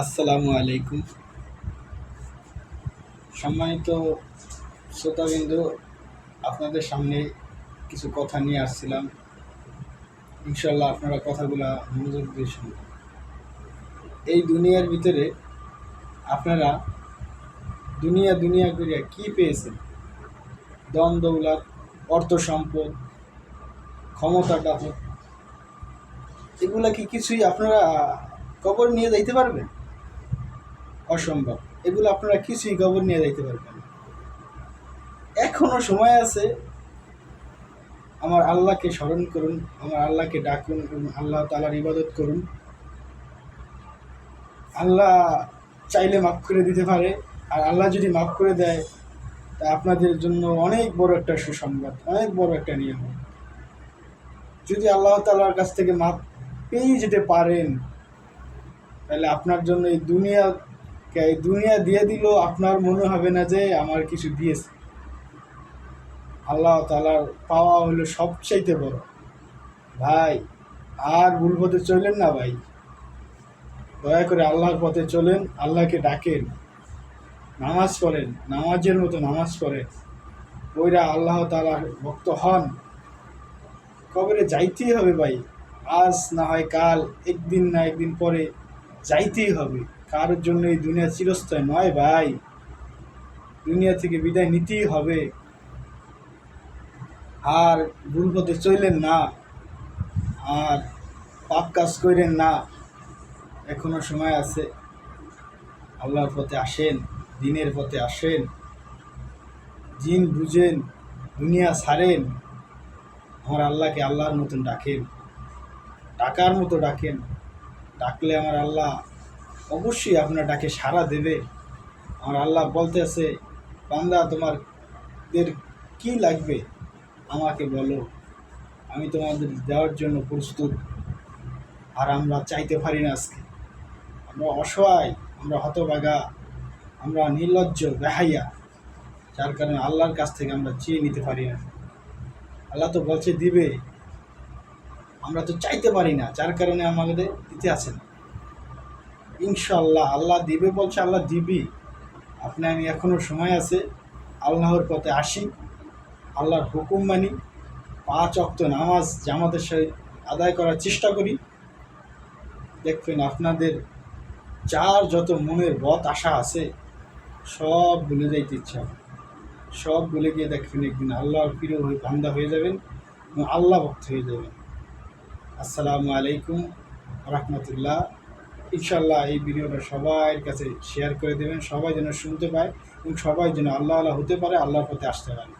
আসসালামু আলাইকুম। সম্মানিত শ্রোতাবিন্দু, আপনাদের সামনে কিছু কথা নিয়ে আসছিলাম। ইনশাল্লাহ আপনারা কথাগুলা মনোযোগ দিয়ে শুনবেন। এই দুনিয়ার ভিতরে আপনারা দুনিয়া দুনিয়া করিয়া কি পেয়েছেন? দম দৌলত, অর্থ সম্পদ, ক্ষমতা টাকা এগুলা কি কিছুই আপনারা কবর নিয়ে যাইতে পারবেন? অসম্ভব। এগুলো আপনারা কিছুই কবর নিয়ে যাইতে পারবেন না। এখনও সময় আছে। আমার আল্লাহকে স্মরণ করুন, আমার আল্লাহকে ডাকুন, এবং আল্লাহ তালার ইবাদত করুন। আল্লাহ চাইলে মাফ করে দিতে পারে, আর আল্লাহ যদি মাফ করে দেয়, তা আপনাদের জন্য অনেক বড় একটা সুসংবাদ, অনেক বড় একটা নিয়ম যদি আল্লাহ তালার কাছ থেকে মাপ পেয়ে যেতে পারেন, তাহলে আপনার জন্য এই দুনিয়া দুনিয়া দিয়ে দিল, আপনার মনে হবে না যে আমার কিছু দিয়েছে। আল্লাহ তালার পাওয়া হলো সবচাইতে বড়। ভাই, আর ভুল পথে চলেন না ভাই। দয়া করে আল্লাহর পথে চলেন, আল্লাহকে ডাকেন। নামাজ পড়েন, নামাজের মতো নামাজ পড়েন। ওইরা আল্লাহ তালার ভক্ত হন। কবরে যাইতেই হবে ভাই। আজ না হয় কাল, একদিন না একদিন পরে যাইতেই হবে। কারোর জন্য এই দুনিয়া চিরস্থায়ী নয় ভাই। দুনিয়া থেকে বিদায় নিতেই হবে। আর ভুল পথে চললেন না। আর পাপ কাজ করেন না। এখনও সময় আছে। আল্লাহর পথে আসেন, দিনের পথে আসেন। জিন বুঝেন, দুনিয়া ছাড়েন। আমার আল্লাহকে আল্লাহর মতন ডাকেন। ডাকার মতো ডাকেন। ডাকলে আমার আল্লাহ অবশ্যই আপনার ডাকে সাড়া দেবে। আমার আল্লাহ বলতে আছে বান্দা তোমারদের কি লাগবে? আমাকে বলো। আমি তোমাদের দেওয়ার জন্য প্রস্তুত। আর আমরা চাইতে পারি না আজকে। আমরা অসহায়, আমরা হতবাগা আমরা নির্লজ্জ, বেহাইয়া, যার কারণে আল্লাহর কাছ থেকে আমরা চেয়ে নিতে পারি না। আল্লাহ তো বলছে, দিবে। আমরা তো চাইতে পারি না, যার কারণে আমাদের দিতে আছে না। ইনশাল্লাহ আল্লাহ দিবে বলছে, আল্লাহ দিবি। আপনি, আমি এখনও সময় আছে, আল্লাহর পথে আসি, আল্লাহর হুকুম মানি, পাঁচ অক্ত নামাজ জামাতের সহিত আদায় করার চেষ্টা করি। দেখবেন আপনাদের যার যত মনের বত, আশা আছে, সব ভুলে যাইতে ইচ্ছা। সব ভুলে গিয়ে দেখবেন একদিন আল্লাহর প্রিয় হয়ে বান্দা হয়ে যাবেন এবং আল্লাহ ভক্ত হয়ে যাবেন। আসসালামু আলাইকুম রহমতুল্লাহ। ইনশাল্লাহ এই ভিডিওটা সবার কাছে শেয়ার করে দেবেন, সবাই যেন শুনতে পায় এবং সবাই যেন আল্লাহ আল্লাহ হতে পারে, আল্লাহর পথে আসতে পারে।